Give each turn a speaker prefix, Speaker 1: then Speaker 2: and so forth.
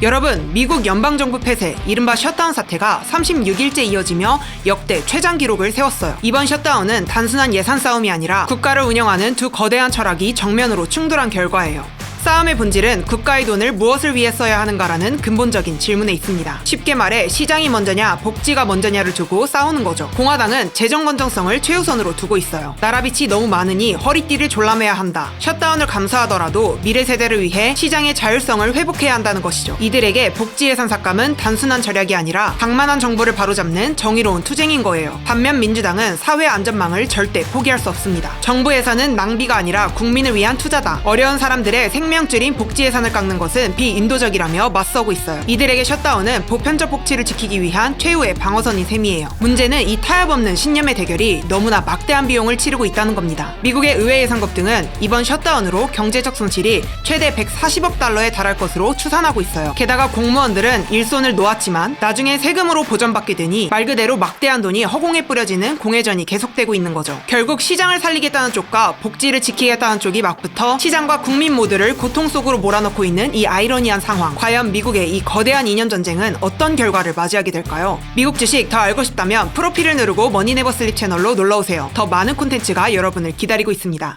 Speaker 1: 여러분, 미국 연방정부 폐쇄, 이른바 셧다운 사태가 36일째 이어지며 역대 최장 기록을 세웠어요. 이번 셧다운은 단순한 예산 싸움이 아니라 국가를 운영하는 두 거대한 철학이 정면으로 충돌한 결과예요. 싸움의 본질은 국가의 돈을 무엇을 위해 써야 하는가라는 근본적인 질문에 있습니다. 쉽게 말해 시장이 먼저냐 복지가 먼저냐를 두고 싸우는 거죠. 공화당은 재정 건정성을 최우선으로 두고 있어요. 나라빚이 너무 많으니 허리띠를 졸라매야 한다. 셧다운을 감수하더라도 미래 세대를 위해 시장의 자율성을 회복해야 한다는 것이죠. 이들에게 복지 예산 삭감은 단순한 절약이 아니라 방만한 정부를 바로잡는 정의로운 투쟁인 거예요. 반면 민주당은 사회 안전망을 절대 포기할 수 없습니다. 정부 예산은 낭비가 아니라 국민을 위한 투자다. 어려운 사람들의 생명 줄인 복지 예산을 깎는 것은 비인도적이라며 맞서고 있어요. 이들에게 셧다운은 보편적 복지를 지키기 위한 최후의 방어선인 셈이에요. 문제는 이 타협 없는 신념의 대결이 너무나 막대한 비용을 치르고 있다는 겁니다. 미국의 의회 예산국 등은 이번 셧다운으로 경제적 손실이 최대 140억 달러에 달할 것으로 추산하고 있어요. 게다가 공무원들은 일손을 놓았지만 나중에 세금으로 보전받게 되니 말 그대로 막대한 돈이 허공에 뿌려지는 공회전이 계속되고 있는 거죠. 결국 시장을 살리겠다는 쪽과 복지를 지키겠다는 쪽이 막붙어 시장과 국민 모두를 고통 속으로 몰아넣고 있는 이 아이러니한 상황. 과연 미국의 이 거대한 이념 전쟁은 어떤 결과를 맞이하게 될까요? 미국 주식 더 알고 싶다면 프로필을 누르고 머니네버슬립 채널로 놀러오세요. 더 많은 콘텐츠가 여러분을 기다리고 있습니다.